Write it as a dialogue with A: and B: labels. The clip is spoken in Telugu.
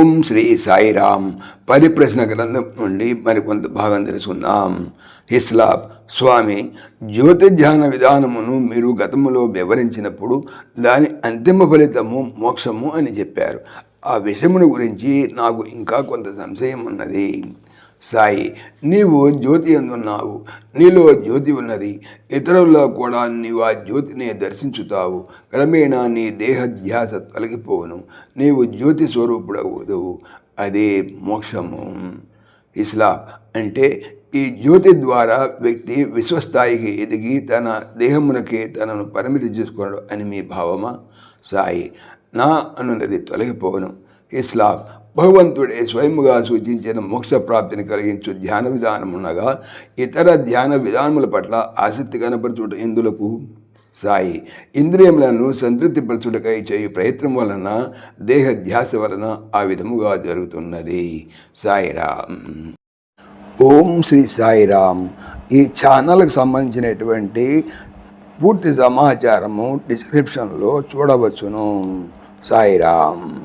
A: ఓం శ్రీ సాయిరామ్ పరిప్రశ్న గ్రంథం నుండి మరికొంత భాగం తెలుసుకుందాం. హిస్లాబ్ స్వామి జ్యోతిధ్యాన విధానమును మీరు గతములో వివరించినప్పుడు దాని అంతిమ ఫలితము మోక్షము అని చెప్పారు. ఆ విషయమును గురించి నాకు ఇంకా కొంత సంశయం ఉన్నది సాయి నీవు జ్యోతి అందున్నావు నీలో జ్యోతి ఉన్నది ఇతరుల్లో కూడా నీవు ఆ జ్యోతిని దర్శించుతావు క్రమేణా నీ దేహధ్యాస తొలగిపోవును నీవు జ్యోతి స్వరూపుడవుదువు అదే మోక్షము. ఇస్లా అంటే ఈ జ్యోతి ద్వారా వ్యక్తి విశ్వస్థాయికి ఎదిగి తన దేహమునకే తనను పరిమితి చేసుకోవడం అని మీ భావమా? సాయి నా అనున్నది తొలగిపోవను. ఇస్లాం భగవంతుడే స్వయముగా సూచించిన మోక్ష ప్రాప్తిని కలిగించు ధ్యాన విధానం ఉండగా ఇతర ధ్యాన విధానముల పట్ల ఆసక్తి కనపరచుట ఇందులకు సాయి ఇంద్రియములను సంతృప్తిపరచుటకై చేయు ప్రయత్నం వలన దేహ ధ్యాస వలన ఆ విధముగా జరుగుతున్నది. సాయిరామ్. ఓం శ్రీ సాయిరామ్. ఈ ఛానల్కి సంబంధించినటువంటి పూర్తి సమాచారము డిస్క్రిప్షన్లో చూడవచ్చును. సాయిరామ్.